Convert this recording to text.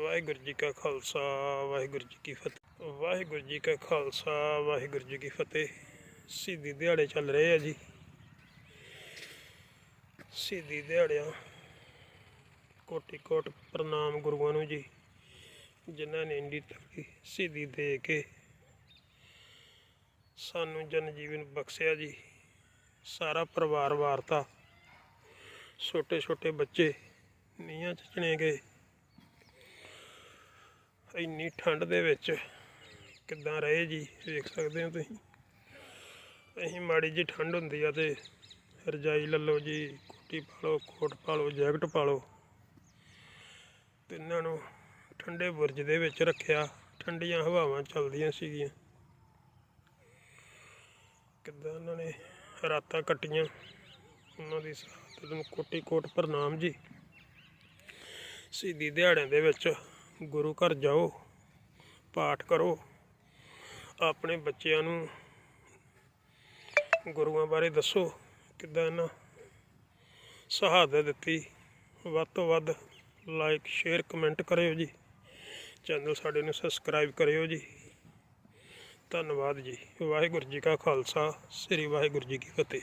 ਵਾਹਿਗੁਰੂ ਜੀ ਕਾ ਖਾਲਸਾ, ਵਾਹਿਗੁਰੂ ਜੀ ਕੀ ਫਤਿਹ। ਵਾਹਿਗੁਰੂ ਜੀ ਕਾ ਖਾਲਸਾ, ਵਾਹਿਗੁਰੂ ਜੀ ਕੀ ਫਤਿਹ। ਸਿੱਧੀ ਦਿਹਾੜੇ ਚੱਲ ਰਹੇ ਆ ਜੀ। ਸਿੱਧੀ ਦਿਹਾੜਿਆਂ ਕੋਟੀ ਕੋਟ ਪ੍ਰਣਾਮ ਗੁਰੂਆਂ ਨੂੰ ਜੀ, ਜਿਨ੍ਹਾਂ ਨੇ ਇੰਡੀ ਤੱਕ ਸਿੱਧੀ ਦੇ ਕੇ ਸਾਨੂੰ ਜਨ ਜੀਵਨ ਬਖਸ਼ਿਆ ਜੀ। ਸਾਰਾ ਪਰਿਵਾਰ ਵਾਰਤਾ ਛੋਟੇ ਛੋਟੇ ਬੱਚੇ, ਨੀਹਾਂ ਚ ਚਣੇ ਗਏ। ਇੰਨੀ ਠੰਡ ਦੇ ਵਿੱਚ ਕਿੱਦਾਂ ਰਹੇ ਜੀ? ਵੇਖ ਸਕਦੇ ਹੋ ਤੁਸੀਂ। ਅਸੀਂ ਮਾੜੀ ਜੀ ਠੰਡ ਹੁੰਦੀ ਆ ਤੇ ਰਜਾਈ ਲੈ ਲਓ ਜੀ, ਕੋਟੀ ਪਾ ਲਓ, ਕੋਟ ਪਾ ਲਓ, ਜੈਕਟ ਪਾ ਲਓ। ਤੇ ਇਹਨਾਂ ਨੂੰ ਠੰਡੇ ਬੁਰਜ ਦੇ ਵਿੱਚ ਰੱਖਿਆ। ਠੰਡੀਆਂ ਹਵਾਵਾਂ ਚੱਲਦੀਆਂ ਸੀਗੀਆਂ। ਕਿੱਦਾਂ ਉਹਨਾਂ ਨੇ ਰਾਤਾਂ ਕੱਟੀਆਂ। ਉਹਨਾਂ ਦੀ ਸ਼ਹਾਦਤ ਨੂੰ ਕੋਟੀ ਕੋਟ ਪ੍ਰਣਾਮ ਜੀ। ਸਿੱਧੀ ਦਿਹਾੜਿਆਂ ਦੇ ਵਿੱਚ ਗੁਰੂ ਘਰ ਜਾਓ, ਪਾਠ ਕਰੋ, ਆਪਣੇ ਬੱਚਿਆਂ ਨੂੰ ਗੁਰੂਆਂ ਬਾਰੇ ਦੱਸੋ, ਕਿੱਦਾਂ ਇਹਨਾਂ ਸ਼ਹਾਦਤ ਦਿੱਤੀ। ਵੱਧ ਤੋਂ ਵੱਧ ਲਾਈਕ ਸ਼ੇਅਰ ਕਮੈਂਟ ਕਰਿਓ ਜੀ। ਚੈਨਲ ਸਾਡੇ ਨੂੰ ਸਬਸਕ੍ਰਾਈਬ ਕਰਿਓ ਜੀ। ਧੰਨਵਾਦ ਜੀ। ਵਾਹਿਗੁਰੂ ਜੀ ਕਾ ਖਾਲਸਾ, ਸ੍ਰੀ ਵਾਹਿਗੁਰੂ ਜੀ ਕੀ ਫਤਿਹ।